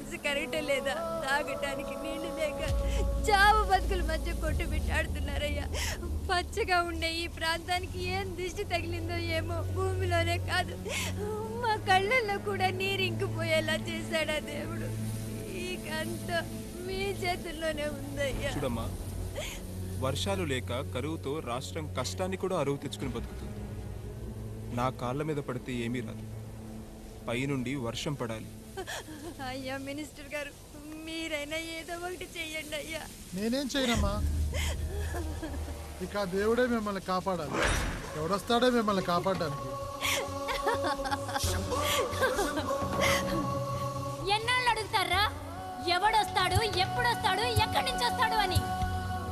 మనసు కరెక్ట్ లేదా తాగటానికి నీళ్ళు లేక చావు బతుకుల మధ్య కొట్టు పెట్టాడుతున్నారయ్యా పచ్చగా ఉండే ఈ ప్రాంతానికి ఏం దిష్టి తగిలిందో ఏమో భూమిలోనే కాదు. మా కళ్ళల్లో కూడా నీరు ఇంకిపోయేలా చేశాడా దేవుడు? ఈ గంట మీ చేతుల్లోనే ఉందయ్యా. చూడమ్మా వర్షాలు లేక కరువుతో రాష్ట్రం కష్టాన్ని కూడా అరువు తెచ్చుకుని బతుకుతుంది. నా కాళ్ళ మీద పడితే ఏమీ రాదు. పైనుండి వర్షం పడాలి. అయ్యా మినిస్టర్ గారు మీరైనా ఏదో ఒకటి చెయ్యండి అయ్యా. నేనేం చేయనమ్మా ఇక దేవుడే మిమ్మల్ని కాపాడాలి. ఎవడొస్తాడే మిమ్మల్ని కాపాడడానికి. ఎన్నాళ్ళు అడుగుతారా? ఎవడొస్తాడు ఎప్పుడొస్తాడు ఎక్కడి నుంచి వస్తాడు అని?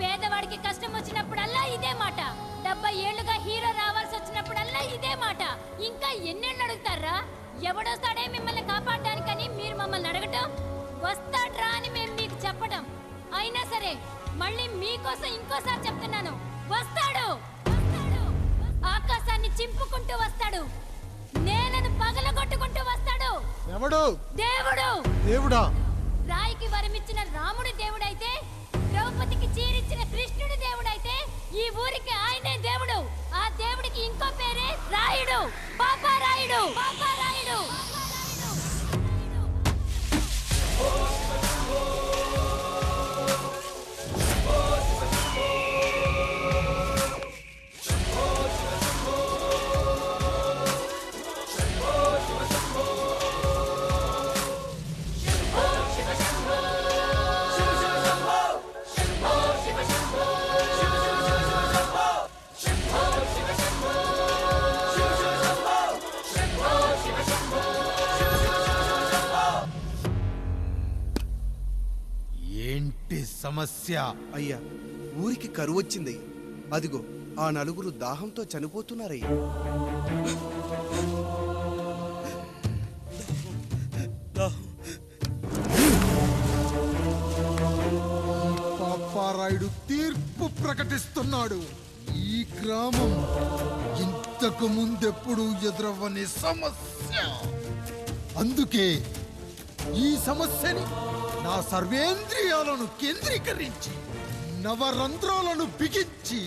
పేదవాడికి కష్టం వచ్చినప్పుడల్లా ఇదే మాట. డెబ్బై ఏళ్ళుగా హీరో రావాల్సి వచ్చినప్పుడల్లా ఇదే మాట. ఇంకా ఎన్నెళ్ళు అడుగుతారా? ఎవడొస్తాడే మిమ్మల్ని కాపాడడానికని మీరు మమ్మల్ని అడగటం? వస్తాడ్రా అని మేము మీకు చెప్పటం. అయినా సరే మళ్ళీ మీకోసం ఇంకోసారి చెప్తున్నాను. వస్తాడు! వస్తాడు! ఆకాశాన్ని చింపుకుంటూ వస్తాడు. నేలను పగలగొట్టుకుంటూ వస్తాడు. ఎవడు? దేవుడు! దేవుడా? రాయికి వరమిచ్చిన రాముడి దేవుడైతే ద్రౌపదికి చీరిచ్చిన కృష్ణుడి దేవుడైతే ఈ ఊరికి ఆయనే దేవుడు. ఆ దేవుడికి ఇంకో పేరే రాయుడు. పాపా రాయుడు. పాపా రాయుడు. సమస్య. అయ్యా ఊరికి కరువు వచ్చింది. అదిగో ఆ నలుగురు దాహంతో చనిపోతున్నారయ్యా. పాపారాయుడు తీర్పు ప్రకటిస్తున్నాడు. ఈ గ్రామం ఇంతకు ముందెప్పుడు ఎదురవ్వని సమస్య. అందుకే ఈ సమస్యని నా సర్వేంద్రియాలను కేంద్రీకరించి నవరంధ్రాలను బిగించి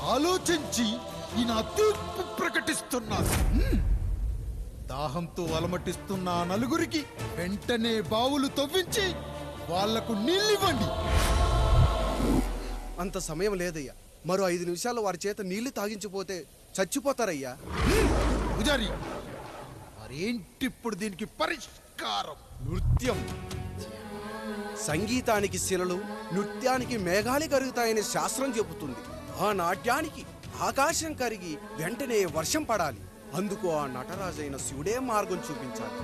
ఆలోచించి ఈ నా తీర్పు ప్రకటిస్తున్నాను. దాహంతో అలమటిస్తున్న నలుగురికి వెంటనే బావులు తవ్వించి వాళ్ళకు నీళ్ళివ్వండి. అంత సమయం లేదయ్యా. మరో ఐదు నిమిషాల్లో వారి చేత నీళ్ళు తాగించిపోతే చచ్చిపోతారయ్యా. పూజారి మరేంటిప్పుడు దీనికి పరిష్కారం? నృత్యం. సంగీతానికి శిలలు నృత్యానికి మేఘాలు కరుగుతాయని శాస్త్రం చెబుతుంది. ఆ నాట్యానికి ఆకాశం కరిగి వెంటనే వర్షం పడాలి. అందుకు ఆ నటరాజైన శివుడే మార్గం చూపించాలి.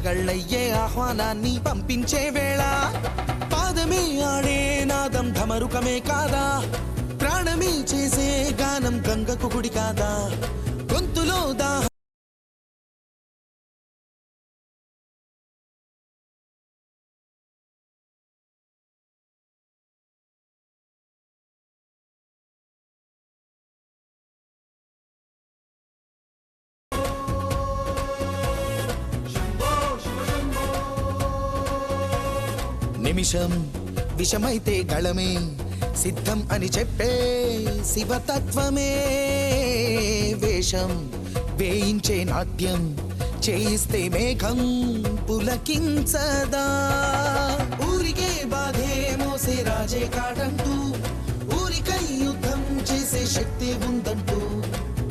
పడగళ్ళయ్యే ఆహ్వానాన్ని పంపించే వేళ. పాదమే ఆడే నాదం ధమరుకమే కాదా? ప్రాణమే చేసే గానం గంగకు గుడి కాదా? విషం విషమైతే గళమే సిద్ధం అని చెప్పే శివతత్వమే. వేషం వేయించే నాట్యం చేయిస్తే మేఘం పులకించదా? ఊరికే బాధే మోసే రాజే కాటంటూ ఊరికై యుద్ధం చేసే శక్తి ఉందంటూ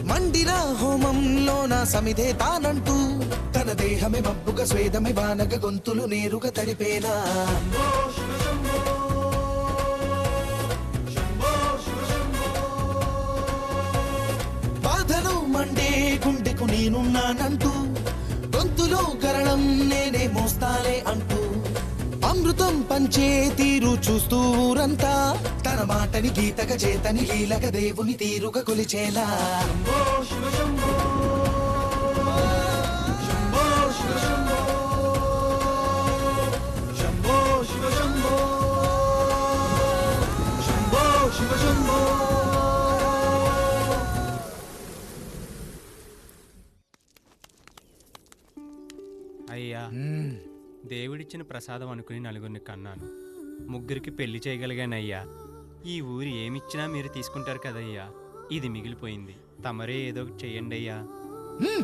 మండిన హోమంలోన సమిధే తానంటూ మన దేహమే మబ్బుగా స్వేదమే వానగ గొంతులు నేరుగా తడిపేనా? బాధలు మండే గుండెకు నేనున్నానంటూ గొంతులో గరళం నేనే మోస్తాలే అంటూ అమృతం పంచే తీరు చూస్తూ ఊరంతా తన మాటని గీతక చేతని లీలక దేవుని తీరుగా కొలిచేలా? దేవుడిచ్చిన ప్రసాదం అనుకుని నలుగురిని కన్నాను. ముగ్గురికి పెళ్ళి చేయగలిగానయ్యా. ఈ ఊరు ఏమిచ్చినా మీరు తీసుకుంటారు కదయ్యా. ఇది మిగిలిపోయింది. తమరే ఏదో ఒకటి చెయ్యండి అయ్యా. ఈ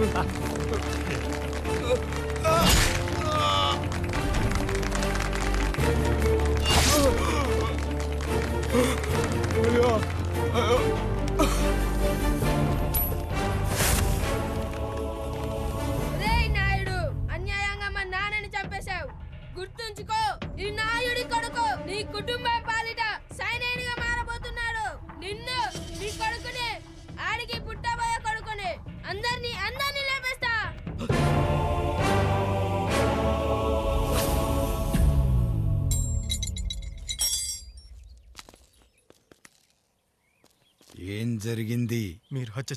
住。哎呀，哎呀！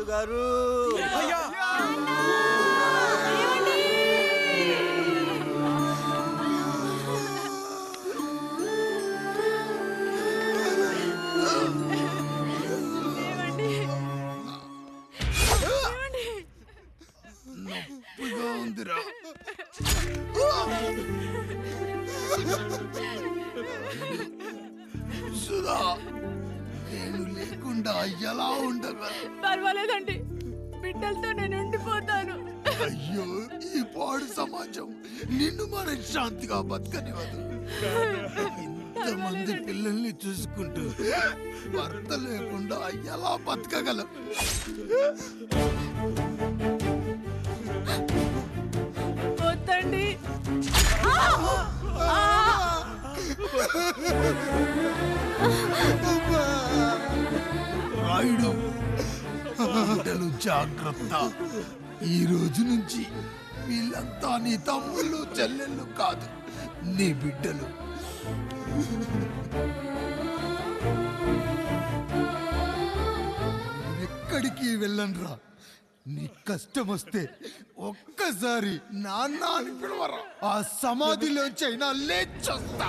నాయుడు గారు అయ్యా నొప్పిగా ఉందిరా ఎలా ఉండగలను పర్వాలేదండి. బిడ్డలతో నేను ఉండిపోతాను. అయ్యో ఈ పాడు సమాజం నిన్ను మనశ్శాంతిగా బతకనివ్వదు. ఇంతమంది పిల్లల్ని చూసుకుంటూ భర్త లేకుండా ఎలా బతకగలం? వద్దండి. రాయుడు బిడ్డలు జాగ్రత్త. ఈ రోజు నుంచి వీళ్ళంతా నీ తమ్ముళ్ళు చెల్లెళ్ళు కాదు నీ బిడ్డలు. ఎక్కడికి వెళ్ళనురా? నీ కష్టం వస్తే ఒక్కసారి నాన్న అని పిలవరా? ఆ సమాధిలోంచి అయినా లేచొస్తా.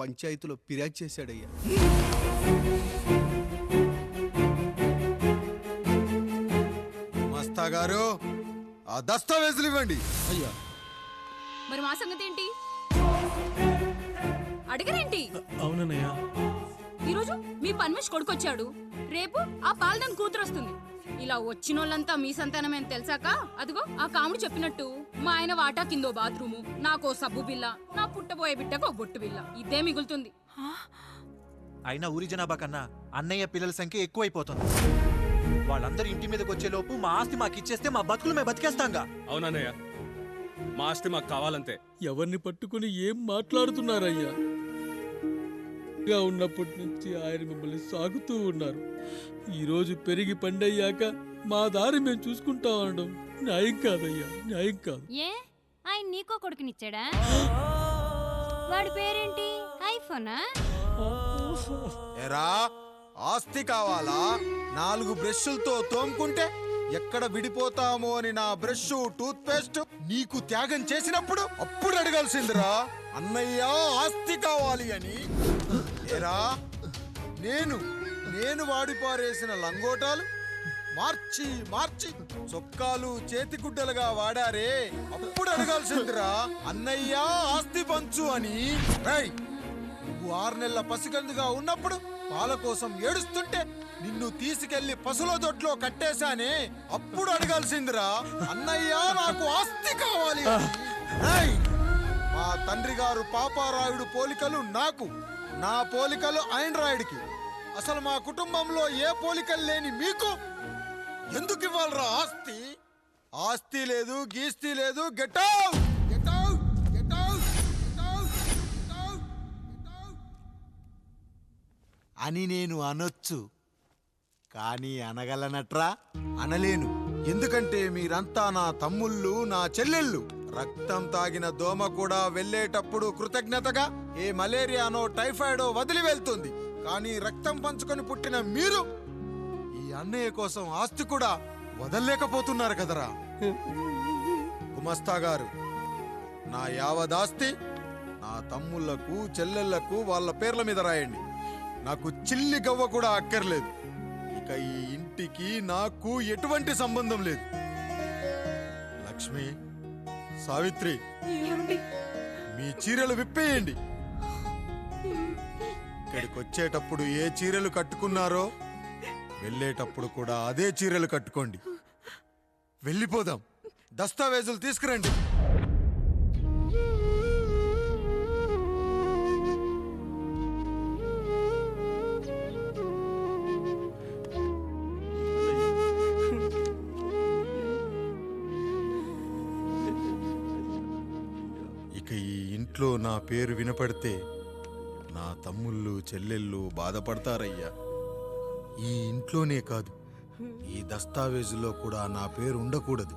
పంచాయతీలో ఫిర్యాదు చేశాడయ్యా. మస్తా గారు ఆ దస్తావేజులు ఇవ్వండి. అయ్యా. మరి మా సంగతి ఏంటి? అడగరేంటి? అవునన్నయ్యా. ఈరోజు మీ పన్మేష్ కొడుకొచ్చాడు. రేపు ఆ పాలదన్ కూతురు వస్తుంది ఇలా వచ్చినోళ్ళంతా మీ సంతానమే అని తెలిసాక అదిగో ఆ కాముడు చెప్పినట్టు మా ఆయన వాటా కిందో బాత్రూము నాకో సబ్బు బిల్ల నా పుట్టబోయే బిడ్డకు ఒక బొట్టు బిల్ల ఇదే మిగులుతుంది. అయినా ఊరి జనాభా కన్నా అన్నయ్య పిల్లల సంఖ్య ఎక్కువైపోతుంది. వాళ్ళందరూ ఇంటి మీదకి వచ్చే లోపు మా ఆస్తి మాకు ఇచ్చేస్తే మా బతుకులు మేము బతికేస్తాంగా. అవునన్నయ్య మా ఆస్తి మాకు కావాలంతే. ఎవరిని పట్టుకుని ఏం మాట్లాడుతున్నారయ్యా? గా ఉన్నప్పటి నుంచి ఆయన మిమ్మల్ని సాగుతూ ఉన్నారు. ఈరోజు పెరిగి పండయ్యాక మా దారి మేము చూసుకుంటాం అనడం న్యాయం కాదయ్యా న్యాయం కాదు. ఏ? ఆయన నీకో కొడుకునిచ్చాడా? వాడి పేరేంటి? ఐఫోనా? ఎరా ఆస్తి కావాలా? నాలుగు బ్రష్లతో తోముకుంటే ఎక్కడ విడిపోతామో అని నా బ్రష్ టూత్ పేస్ట్ నీకు త్యాగం చేసినప్పుడు అప్పుడు అడగాల్సిందిరా. అన్నయ్య ఆస్తి కావాలి అని ఏరా నేను నేను వాడిపారేసిన లంగోటాలు? మార్చి మార్చి. చొక్కాలు చేతిగుడ్డలుగా వాడారే. అప్పుడు అడగాల్సిందిరా అన్నయ్య ఆస్తి పంచు అని. రేయ్, నువ్వు ఆరు నెలల పసికందుగా ఉన్నప్పుడు పాల కోసం ఏడుస్తుంటే నిన్ను తీసుకెళ్ళి పసుల దొడ్లో కట్టేశానే. అప్పుడు అడగాల్సిందిరా అన్నయ్య నాకు ఆస్తి కావాలి మా తండ్రి గారు పాపారాయుడు పోలికలు నాకు నా పోలికలు ఆండ్రాయిడ్కి అసలు మా కుటుంబంలో ఏ పోలికలు లేని మీకు? ఎందుకు ఇవ్వాలరా ఆస్తి? ఆస్తి లేదు గీస్తి లేదు గెట్ అవుట్ గెట్ అని నేను అనొచ్చు. కానీ అనగలనట్రా? అనలేను. ఎందుకంటే మీరంతా నా తమ్ముళ్ళు నా చెల్లెళ్ళు. రక్తం తాగిన దోమ కూడా వెళ్ళేటప్పుడు కృతజ్ఞతగా ఏ మలేరియానో టైఫాయిడో వదిలి వెళ్తుంది. కానీ రక్తం పంచుకొని పుట్టిన మీరు ఈ అన్నయ్య కోసం ఆస్తి కూడా వదలలేకపోతున్నారు కదరా. గుమస్తా గారు నా యావదాస్తి నా తమ్ముళ్ళకు చెల్లెళ్ళకు వాళ్ళ పేర్ల మీద రాయండి. నాకు చిల్లి గవ్వ కూడా అక్కర్లేదు. ఇక ఈ ఇంటికి నాకు ఎటువంటి సంబంధం లేదు. లక్ష్మి సావిత్రి మీ చీరలు విప్పేయండి. ఇక్కడికి వచ్చేటప్పుడు ఏ చీరలు కట్టుకున్నారో వెళ్ళేటప్పుడు కూడా అదే చీరలు కట్టుకోండి. వెళ్ళిపోదాం. దస్తావేజులు తీసుకురండి. ఇంట్లో నా పేరు వినపడితే నా తమ్ముళ్ళు చెల్లెళ్ళు బాధపడతారయ్యా. ఈ ఇంట్లోనే కాదు ఈ దస్తావేజులో కూడా నా పేరు ఉండకూడదు.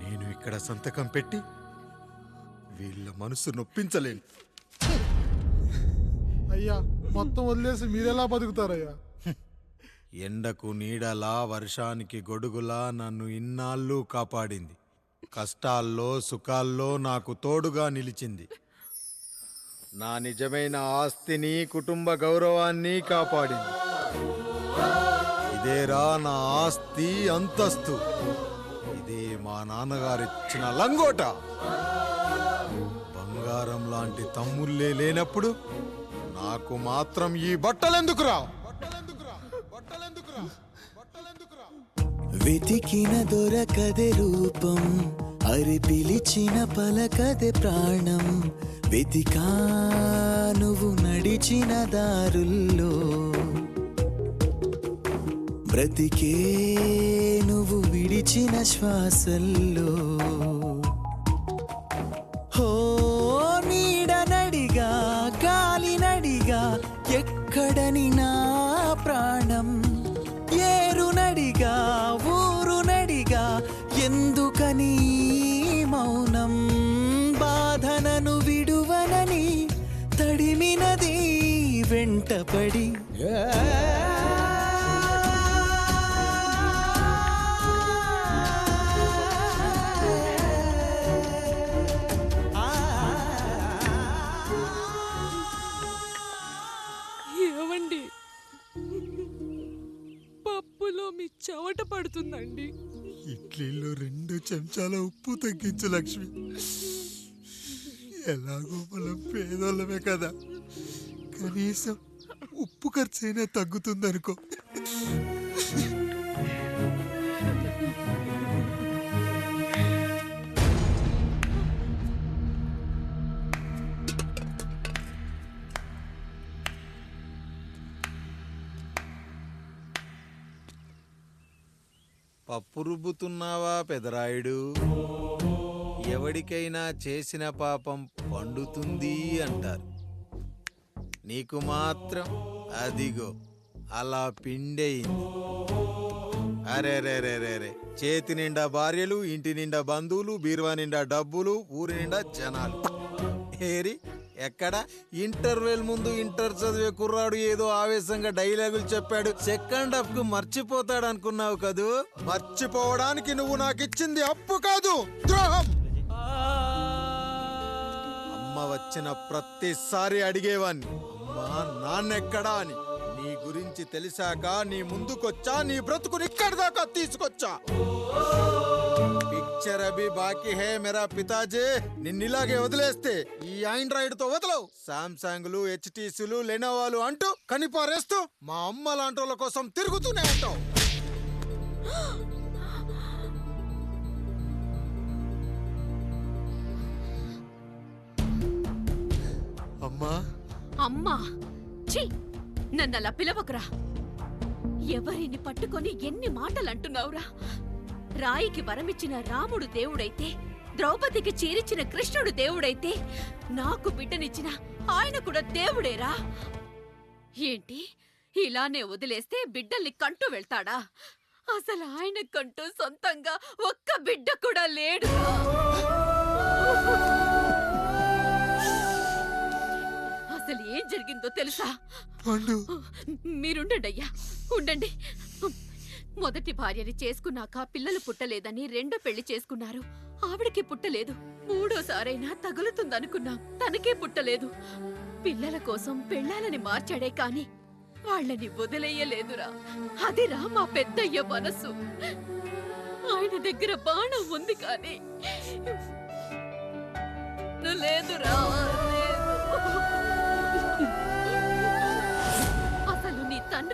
నేను ఇక్కడ సంతకం పెట్టి వీళ్ళ మనసు నొప్పించలేను. అయ్యా మొత్తం వదిలేసి మీరెలా బతుకుతారయ్యా? ఎండకు నీడలా వర్షానికి గొడుగులా నన్ను ఇన్నాళ్ళు కాపాడింది. కష్టాల్లో సుఖాల్లో నాకు తోడుగా నిలిచింది. నా నిజమైన ఆస్తిని కుటుంబ గౌరవాన్ని కాపాడింది. ఇదేరా నా ఆస్తి అంతస్తు. ఇదే మా నాన్నగారిచ్చిన లంగోట. బంగారం లాంటి తమ్ముళ్ళే లేనప్పుడు నాకు మాత్రం ఈ బట్టలెందుకురా వెతికిన దొరకదే రూపం. అరి పిలిచిన పలకదే ప్రాణం. వెతికా నువ్వు నడిచిన దారుల్లో. బ్రతికే నువ్వు విడిచిన శ్వాసల్లో. వెంటపడి ఏవండి పప్పులో మీ చెవట పడుతుందండి. ఇడ్లీలో రెండు చెంచాల ఉప్పు తగ్గించు లక్ష్మి. ఎలాగో మనం పేదోళ్ళమే కదా. కనీసం ఉప్పు ఖర్చైనా తగ్గుతుందనుకో. పప్పు రుబ్బుతున్నావా పెదరాయుడు? ఎవడికైనా చేసిన పాపం పండుతుంది అంటారు. నీకు మాత్రం అదిగో అలా పిండయింది. అరే రే రే రే రే చేతి నిండా భార్యలు ఇంటి నిండా బంధువులు బీరువా నిండా డబ్బులు ఊరి నిండా జనాలు. ఏరి ఎక్కడ? ఇంటర్వెల్ ముందు ఇంటర్ చదివే కుర్రాడు ఏదో ఆవేశంగా డైలాగులు చెప్పాడు. సెకండ్ హాఫ్కు మర్చిపోతాడు అనుకున్నావు కదూ? మర్చిపోవడానికి నువ్వు నాకు ఇచ్చింది అప్పు కాదు ద్రోహం! అమ్మ వచ్చిన ప్రతిసారి అడిగేవాన్ని అమ్మా నాన్నెక్కడా అని. నీ గురించి తెలిసాక నీ ముందుకొచ్చా నీ బ్రతుకుని ఇక్కడి దాకా తీసుకొచ్చా? పిక్చర్ అభి బాకీ హే మేరా పితాజీ. నిన్నిలాగే వదిలేస్తే ఈ ఆండ్రాయిడ్తో వదలవు సామ్సంగ్లు హెచ్టీసీలు లెనోవాలు అంటూ కనిపారేస్తూ మా అమ్మ లాంటి కోసం తిరుగుతూనే ఉంటావు. అమ్మా! ఛీ! నన్ను అలా పిలవకురా. ఎవరిని పట్టుకొని ఎన్ని మాటలు అంటున్నావురా రాయికి వరమిచ్చిన రాముడు దేవుడైతే ద్రౌపదికి చీరిచ్చిన కృష్ణుడు దేవుడైతే నాకు బిడ్డనిచ్చిన ఆయన కూడా దేవుడేరా? ఏంటి? ఇలానే వదిలేస్తే బిడ్డల్ని కంటూ వెళ్తాడా? అసలు ఆయన కంటూ సొంతంగా ఒక్క బిడ్డ కూడా లేడు. ఏం జరిగిందో తెలుసా? పండు. మీరుండండి అయ్యా ఉండండి. మొదటి భార్యని చేసుకున్నాక పిల్లలు పుట్టలేదని రెండో పెళ్ళి చేసుకున్నారు. ఆవిడకి పుట్టలేదు. మూడోసారైనా తగులుతుందనుకున్నాం. తనకే పుట్టలేదు. పిల్లల కోసం పెళ్ళాలని మార్చాడే కాని వాళ్ళని వదిలేయలేదురా. అదిరా మా పెద్దయ్య మనసు. ఆయన దగ్గర బాణం ఉంది కానీ లేదురా.